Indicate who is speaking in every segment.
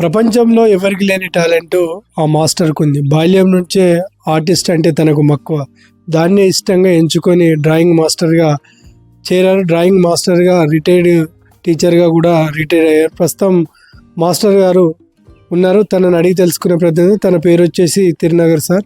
Speaker 1: ప్రపంచంలో ఎవరికి లేని టాలెంట్ ఆ మాస్టర్కు ఉంది. బాల్యం నుంచే ఆర్టిస్ట్ అంటే తనకు మక్కువ. దాన్నే ఇష్టంగా ఎంచుకొని డ్రాయింగ్ మాస్టర్గా చేరారు. డ్రాయింగ్ మాస్టర్గా రిటైర్డ్ టీచర్గా కూడా రిటైర్ అయ్యారు. ప్రస్తుతం మాస్టర్ గారు ఉన్నారు. తనని అడిగి తెలుసుకునే ప్రయత్నం తన పేరు వచ్చేసి తిరునగర్ సార్.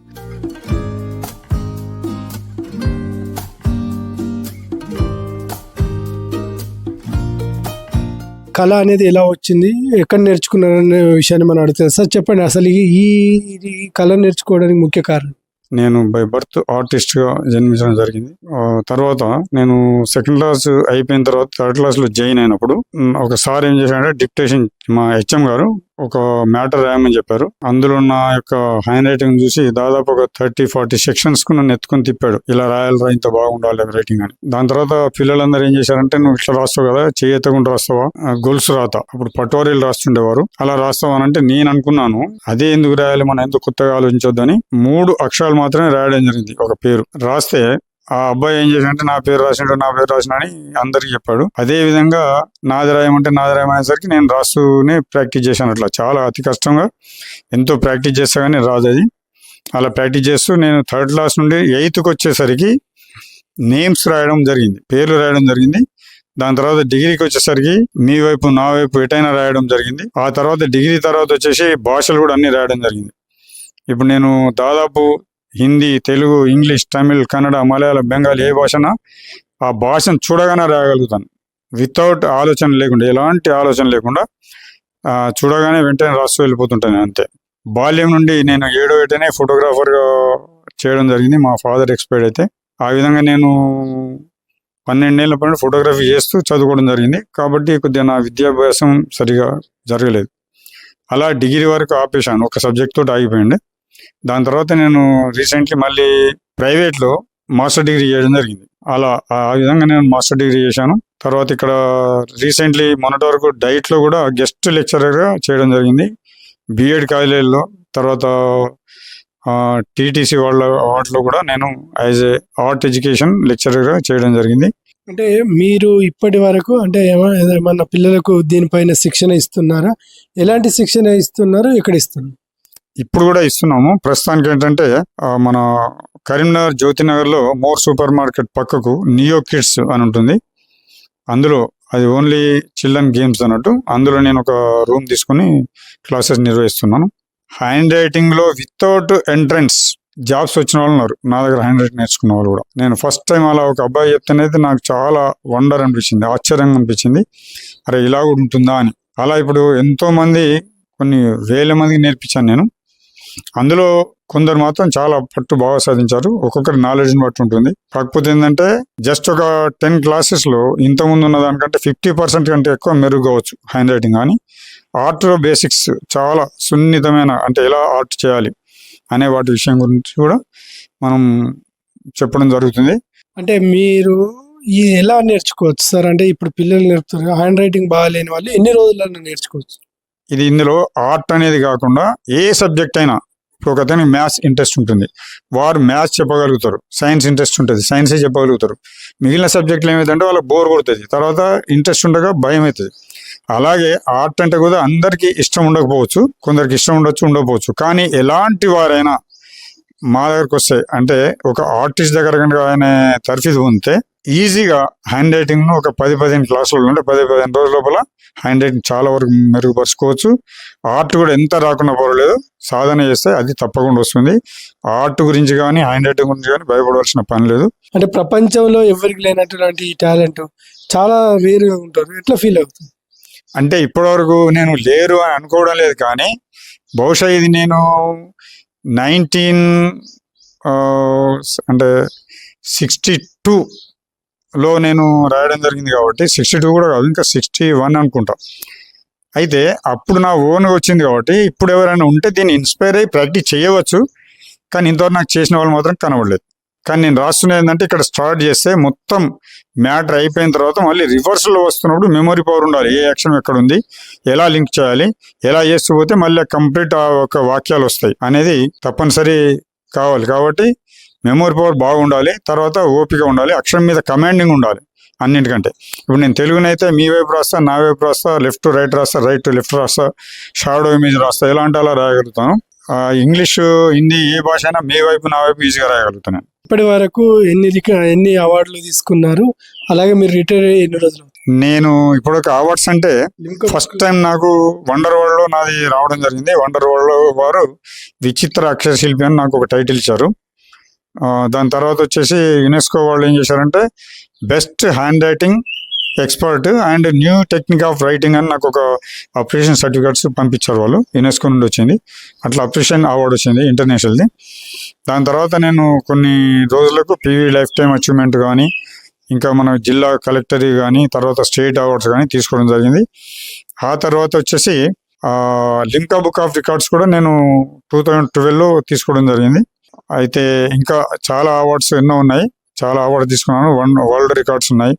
Speaker 1: కళ అనేది ఎలా వచ్చింది? ఎక్కడ నేర్చుకున్నారు అనే విషయాన్ని మనం అడుగుతాం సార్ చెప్పండి. అసలు ఈ ఈ- కళ నేర్చుకోవడానికి ముఖ్య కారణం?
Speaker 2: నేను బై బర్త్ ఆర్టిస్ట్గా జన్మించడం జరిగింది. తర్వాత నేను సెకండ్ క్లాస్ అయిపోయిన తర్వాత థర్డ్ క్లాస్లో జాయిన్ అయినప్పుడు ఒకసారి ఏం చేశాడంటే డిక్టేషన్ మా హెచ్ఎం గారు ఒక మ్యాటర్ రాయమని చెప్పారు. అందులో నా యొక్క హ్యాండ్ రైటింగ్ చూసి దాదాపు ఒక థర్టీ ఫార్టీ సెక్షన్స్కు నన్ను ఎత్తుకొని తిప్పాడు. ఇలా రాయాలరా ఇంత బాగుండాలి రైటింగ్ అని. దాని తర్వాత పిల్లలందరూ ఏం చేశారంటే నువ్వు ఇట్లా రాస్తావు కదా చేయతకుండా రాస్తావా? గొల్స్ గొలుసు రాత. అప్పుడు పటోరీలు రాస్తుండేవారు. అలా రాస్తావా అని అంటే నేను అనుకున్నాను అదే ఎందుకు రాయాలి మనం ఎందుకు కొత్తగా ఆలోచించొద్దని? మూడు అక్షరాలు మాత్రమే రాయడం జరిగింది ఒక పేరు. రాస్తే ఆ అబ్బాయి ఏం చేశాడంటే నా పేరు రాసినాడు నా పేరు రాసిన అని అందరికి చెప్పాడు. అదే విధంగా నాది రాయమంటే నాది రాయమనేసరికి నేను రాస్తూనే ప్రాక్టీస్ చేశాను అట్లా. చాలా అతి కష్టంగా ఎంతో ప్రాక్టీస్ చేస్తా కానీ రాదు అది. అలా ప్రాక్టీస్ చేస్తూ నేను థర్డ్ క్లాస్ నుండి ఎయిత్కి వచ్చేసరికి నేమ్స్ రాయడం జరిగింది పేర్లు రాయడం జరిగింది. దాని తర్వాత డిగ్రీకి వచ్చేసరికి మీ వైపు నా వైపు ఎటైనా రాయడం జరిగింది. ఆ తర్వాత డిగ్రీ తర్వాత వచ్చేసి భాషలు కూడా అన్ని రాయడం జరిగింది. ఇప్పుడు నేను దాదాపు హిందీ తెలుగు ఇంగ్లీష్ తమిళ్ కన్నడ మలయాళం బెంగాలీ ఏ భాషనా ఆ భాషను చూడగానే రాయగలుగుతాను. వితౌట్ ఆలోచన లేకుండా ఎలాంటి ఆలోచన లేకుండా చూడగానే వెంటనే రాస్తూ వెళ్ళిపోతుంటాను అంతే. బాల్యం నుండి నేను ఏడో ఏటనే ఫోటోగ్రాఫర్గా చేయడం జరిగింది. మా ఫాదర్ ఎక్స్పైర్డ్ అయితే. ఆ విధంగా నేను పన్నెండేళ్ళ పాటు ఫోటోగ్రఫీ చేస్తూ చదువుకోవడం జరిగింది. కాబట్టి కొద్దిగా నా విద్యాభ్యాసం సరిగా జరగలేదు. అలా డిగ్రీ వరకు ఆపేశాను. ఒక సబ్జెక్ట్ తోటి ఆగిపోయింది. దాని తర్వాత నేను రీసెంట్లీ మళ్ళీ ప్రైవేట్లో మాస్టర్ డిగ్రీ చేయడం జరిగింది. అలా ఆ విధంగా నేను మాస్టర్ డిగ్రీ చేశాను. తర్వాత ఇక్కడ రీసెంట్లీ మొన్నటి వరకు డైట్లో కూడా గెస్ట్ లెక్చరర్గా చేయడం జరిగింది. బీఎడ్ కాలేజీలో తర్వాత టీటీసీ వాళ్ళ వాటిలో కూడా నేను యాజ్ ఏ ఆర్ట్ ఎడ్యుకేషన్ లెక్చరర్గా చేయడం జరిగింది.
Speaker 1: అంటే మీరు ఇప్పటి వరకు అంటే ఏమైనా పిల్లలకు దీనిపైన శిక్షణ ఇస్తున్నారా? ఎలాంటి శిక్షణ ఇస్తున్నారు ఎక్కడ ఇస్తున్నారు.
Speaker 2: ఇప్పుడు కూడా ఇస్తున్నాము. ప్రస్తుతానికి ఏంటంటే మన కరీంనగర్ జ్యోతినగర్లో మోర్ సూపర్ మార్కెట్ పక్కకు నియో కిడ్స్ అని ఉంటుంది. అందులో అది ఓన్లీ చిల్డ్రన్ గేమ్స్ అన్నట్టు. అందులో నేను ఒక రూమ్ తీసుకుని క్లాసెస్ నిర్వహిస్తున్నాను. హ్యాండ్ రైటింగ్లో వితౌట్ ఎంట్రన్స్ జాబ్స్ వచ్చిన వాళ్ళు ఉన్నారు. నా దగ్గర హ్యాండ్ రైటింగ్ నేర్చుకున్న వాళ్ళు కూడా. నేను ఫస్ట్ టైం అలా ఒక అబ్బాయి చెప్తేనైతే నాకు చాలా వండర్ అనిపించింది ఆశ్చర్యంగా అనిపించింది. అరే ఇలా కూడా ఉంటుందా అని. అలా ఇప్పుడు ఎంతోమంది కొన్ని వేల మందికి నేర్పించాను నేను. అందులో కొందరు మాత్రం చాలా పట్టు బాగా సాధించారు. ఒక్కొక్కరి నాలెడ్జ్ని బట్టి ఉంటుంది. కాకపోతే ఏంటంటే జస్ట్ ఒక టెన్ క్లాసెస్లో ఇంతకుముందు ఉన్న దానికంటే ఫిఫ్టీ పర్సెంట్ కంటే ఎక్కువ మెరుగవచ్చు హ్యాండ్ రైటింగ్ కానీ ఆర్ట్లో బేసిక్స్ చాలా సున్నితమైన అంటే ఎలా ఆర్ట్ చేయాలి అనే వాటి విషయం గురించి కూడా మనం చెప్పడం జరుగుతుంది.
Speaker 1: అంటే మీరు ఈ ఎలా నేర్చుకోవచ్చు సార్? అంటే ఇప్పుడు పిల్లలు నేర్పుతారు హ్యాండ్ రైటింగ్ బాగాలేని వాళ్ళు ఎన్ని రోజులలో నేర్చుకోవచ్చు?
Speaker 2: ఇది ఇందులో ఆర్ట్ అనేది కాకుండా ఏ సబ్జెక్ట్ అయినా ఇప్పుడు ఒక అతనికి మ్యాథ్స్ ఇంట్రెస్ట్ ఉంటుంది. వారు మ్యాథ్స్ చెప్పగలుగుతారు. సైన్స్ ఇంట్రెస్ట్ ఉంటుంది. సైన్సే చెప్పగలుగుతారు. మిగిలిన సబ్జెక్టులు ఏమైందంటే వాళ్ళకి బోర్ కొడుతుంది. తర్వాత ఇంట్రెస్ట్ ఉండగా భయం అవుతుంది. అలాగే ఆర్ట్ అంటే కూడా అందరికీ ఇష్టం ఉండకపోవచ్చు. కొందరికి ఇష్టం ఉండొచ్చు ఉండకపోవచ్చు. కానీ ఎలాంటి వారైనా మా దగ్గరకు వస్తే అంటే ఒక ఆర్టిస్ట్ దగ్గర కనుక ఆయన తర్ఫీదు ఉంటే ఈజీగా హ్యాండ్ రైటింగ్ను ఒక పది పదిహేను క్లాసులు అంటే పది పదిహేను రోజుల లోపల హ్యాండ్ రైటింగ్ చాలా వరకు మెరుగుపరుచుకోవచ్చు. ఆర్ట్ కూడా ఎంత రాకుండా పర్వాలేదు. సాధన చేస్తే అది తప్పకుండా వస్తుంది. ఆర్ట్ గురించి కానీ హ్యాండ్ రైటింగ్ గురించి కానీ భయపడవలసిన పని లేదు.
Speaker 1: అంటే ప్రపంచంలో ఎవరికి లేనటువంటి టాలెంట్ చాలా రేరుగా ఉంటారు ఎట్లా ఫీల్ అవుతుంది?
Speaker 2: అంటే ఇప్పటివరకు నేను లేరు అని అనుకోవడం లేదు కానీ బహుశా ఇది నేను నైన్టీన్ అంటే సిక్స్టీ లో నేను రాయడం జరిగింది కాబట్టి సిక్స్టీ టూ కూడా కాదు ఇంకా సిక్స్టీ వన్ అనుకుంటా. అయితే అప్పుడు నా ఓన్గా వచ్చింది కాబట్టి ఇప్పుడు ఎవరైనా ఉంటే దీన్ని ఇన్స్పైర్ అయ్యి ప్రాక్టీస్ చేయవచ్చు. కానీ ఇంతవరకు నాకు చేసిన వాళ్ళు మాత్రం కనబడలేదు. కానీ నేను రాస్తున్నది ఏంటంటే ఇక్కడ స్టార్ట్ చేస్తే మొత్తం మ్యాటర్ అయిపోయిన తర్వాత మళ్ళీ రివర్స్లో వస్తున్నప్పుడు మెమొరీ పవర్ ఉండాలి. ఏ యాక్షన్ ఎక్కడ ఉంది ఎలా లింక్ చేయాలి ఎలా చేస్తూ పోతే మళ్ళీ కంప్లీట్ ఆ ఒక వాక్యాలు వస్తాయి అనేది తప్పనిసరి కావాలి. కాబట్టి మెమొరీ పవర్ బాగుండాలి తర్వాత ఓపిక ఉండాలి అక్షరం మీద కమాండింగ్ ఉండాలి అన్నిటికంటే. ఇప్పుడు నేను తెలుగునైతే మీ వైపు రాస్తా నా వైపు రాస్తా లెఫ్ట్ టు రైట్ రాస్తా రైట్ టు లెఫ్ట్ రాస్తా షాడో ఇమేజ్ రాస్తా ఎలాంటి అలా రాయగలుగుతాను. ఇంగ్లీష్ హిందీ ఏ భాష అయినా మీ వైపు నా వైపు ఈజీగా రాయగలుగుతాను.
Speaker 1: ఇప్పటి వరకు ఎన్ని ఎన్ని అవార్డులు తీసుకున్నారు? అలాగే మీరు రిటైర్ అయ్యి ఎన్ని రోజులు
Speaker 2: నేను ఇప్పుడు ఒక అవార్డ్స్ అంటే ఫస్ట్ టైం నాకు వండర్ వరల్డ్లో నాది రావడం జరిగింది. వండర్ వరల్డ్ వారు విచిత్ర అక్షర శిల్పి అని నాకు ఒక టైటిల్ ఇచ్చారు. దాని తర్వాత వచ్చేసి యునెస్కో వాళ్ళు ఏం చేశారంటే best handwriting expert and new technique of writing అని నాకు ఒక అప్రిషియేషన్ సర్టిఫికేట్స్ పంపించారు వాళ్ళు. యునెస్కో నుండి వచ్చింది. అట్లా అప్రిషియేషన్ అవార్డు వచ్చింది ఇంటర్నేషనల్ది. దాని తర్వాత నేను కొన్ని రోజులకు పీవీ లైఫ్ టైం అచీవ్మెంట్ కానీ ఇంకా మన జిల్లా కలెక్టర్ కానీ తర్వాత స్టేట్ అవార్డ్స్ కానీ తీసుకోవడం జరిగింది. ఆ తర్వాత వచ్చేసి లింకా బుక్ ఆఫ్ రికార్డ్స్ కూడా నేను టూ థౌజండ్ ట్వెల్వ్లో తీసుకోవడం జరిగింది. అయితే ఇంకా చాలా అవార్డ్స్ ఎన్నో ఉన్నాయి. చాలా అవార్డు తీసుకున్నాను. వన్ వరల్డ్ రికార్డ్స్ ఉన్నాయి.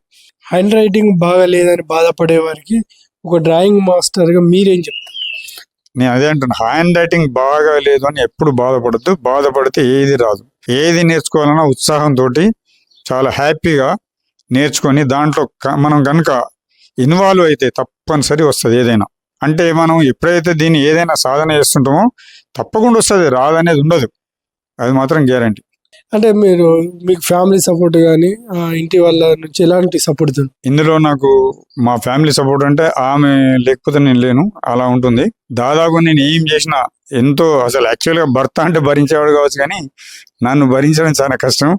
Speaker 1: హ్యాండ్ రైటింగ్ బాగా లేదని బాధపడే వారికి ఒక డ్రాయింగ్ మాస్టర్గా మీరేం చెప్తారు?
Speaker 2: నేను అదే అంటున్నా. హ్యాండ్ రైటింగ్ బాగా లేదు అని ఎప్పుడు బాధపడద్దు. బాధపడితే ఏది రాదు. ఏది నేర్చుకోవాలన్నా ఉత్సాహంతో చాలా హ్యాపీగా నేర్చుకొని దాంట్లో మనం కనుక ఇన్వాల్వ్ అయితే తప్పనిసరి వస్తుంది ఏదైనా. అంటే మనం ఎప్పుడైతే దీన్ని ఏదైనా సాధన చేస్తుంటామో తప్పకుండా వస్తుంది. రాదనేది ఉండదు. అది మాత్రం గ్యారంటీ.
Speaker 1: అంటే మీరు మీకు ఫ్యామిలీ సపోర్ట్ కానీ ఇంటి వాళ్ళ నుంచి ఎలాంటి సపోర్ట్
Speaker 2: ఇందులో నాకు మా ఫ్యామిలీ సపోర్ట్ అంటే ఆమె లేకపోతే నేను లేను అలా ఉంటుంది. దాదాపు నేను ఏం చేసినా ఎంతో అసలు యాక్చువల్గా భర్త అంటే భరించేవాడు కావచ్చు కానీ నన్ను భరించడం చాలా కష్టం.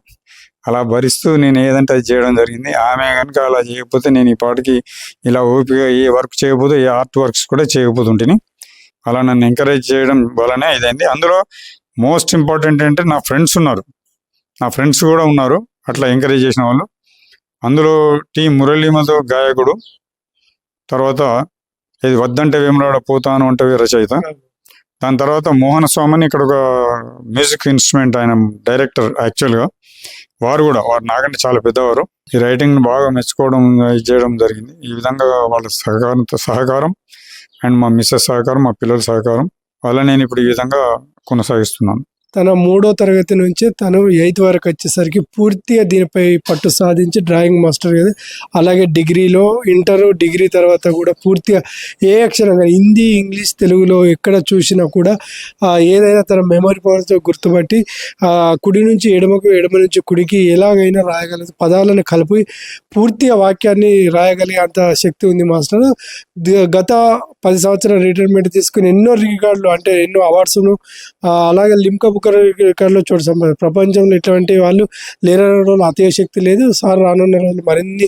Speaker 2: అలా భరిస్తూ నేను ఏదంటే అది చేయడం జరిగింది. ఆమె కనుక అలా చేయకపోతే నేను ఈ పాటికి ఇలా ఓపిక ఏ వర్క్ చేయకపోతే ఏ ఆర్ట్ వర్క్స్ కూడా చేయకపోతుంటిని. అలా నన్ను ఎంకరేజ్ చేయడం వల్లనే ఇదైంది. అందులో మోస్ట్ ఇంపార్టెంట్ అంటే నా ఫ్రెండ్స్ ఉన్నారు. నా ఫ్రెండ్స్ కూడా ఉన్నారు. అట్లా ఎంకరేజ్ చేసిన వాళ్ళు. అందులో టి మురళీమధు గాయకుడు. తర్వాత ఇది వద్దంటే వేమరాడ పోతాను అంటే రచయిత. దాని తర్వాత మోహన స్వామిని ఇక్కడ ఒక మ్యూజిక్ ఇన్స్ట్రుమెంట్ ఆయన డైరెక్టర్ యాక్చువల్గా. వారు కూడా వారు నాకంటే చాలా పెద్దవారు. ఈ రైటింగ్ బాగా మెచ్చుకోవడం ఇది చేయడం జరిగింది. ఈ విధంగా వాళ్ళ సహకారంతో సహకారం అండ్ మా మిస్సెస్ సహకారం మా పిల్లల సహకారం వల్ల నేను ఇప్పుడు ఈ విధంగా కొనసాగిస్తున్నాను.
Speaker 1: తన మూడో తరగతి నుంచి తను ఎయిత్ వరకు వచ్చేసరికి పూర్తిగా దీనిపై పట్టు సాధించి డ్రాయింగ్ మాస్టర్ అలాగే డిగ్రీలో ఇంటర్ డిగ్రీ తర్వాత కూడా పూర్తిగా ఏ అక్షరం కానీ హిందీ ఇంగ్లీష్ తెలుగులో ఎక్కడ చూసినా కూడా ఏదైనా తన మెమరీ పవర్తో గుర్తుపట్టి కుడి నుంచి ఎడమకు ఎడమ నుంచి కుడికి ఎలాగైనా రాయగలదు. పదాలను కలిపి పూర్తిగా వాక్యాన్ని రాయగలిగే అంత శక్తి ఉంది మాస్టర్. గత పది సంవత్సరాల రిటైర్మెంట్ తీసుకుని ఎన్నో రికార్డులు అంటే ఎన్నో అవార్డ్స్ను అలాగే లిమ్కా బుక్ రికార్డులో చోటు సంపాది ప్రపంచంలో ఇటువంటి వాళ్ళు లేరనడంలో అతిశక్తి లేదు. సార్ రానున్న రోజులు మరిన్ని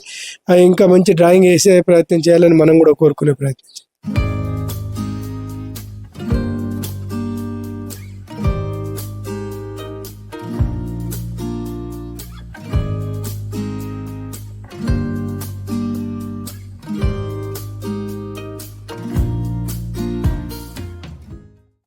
Speaker 1: ఇంకా మంచి డ్రాయింగ్ వేసే ప్రయత్నం చేయాలని మనం కూడా కోరుకునే ప్రయత్నం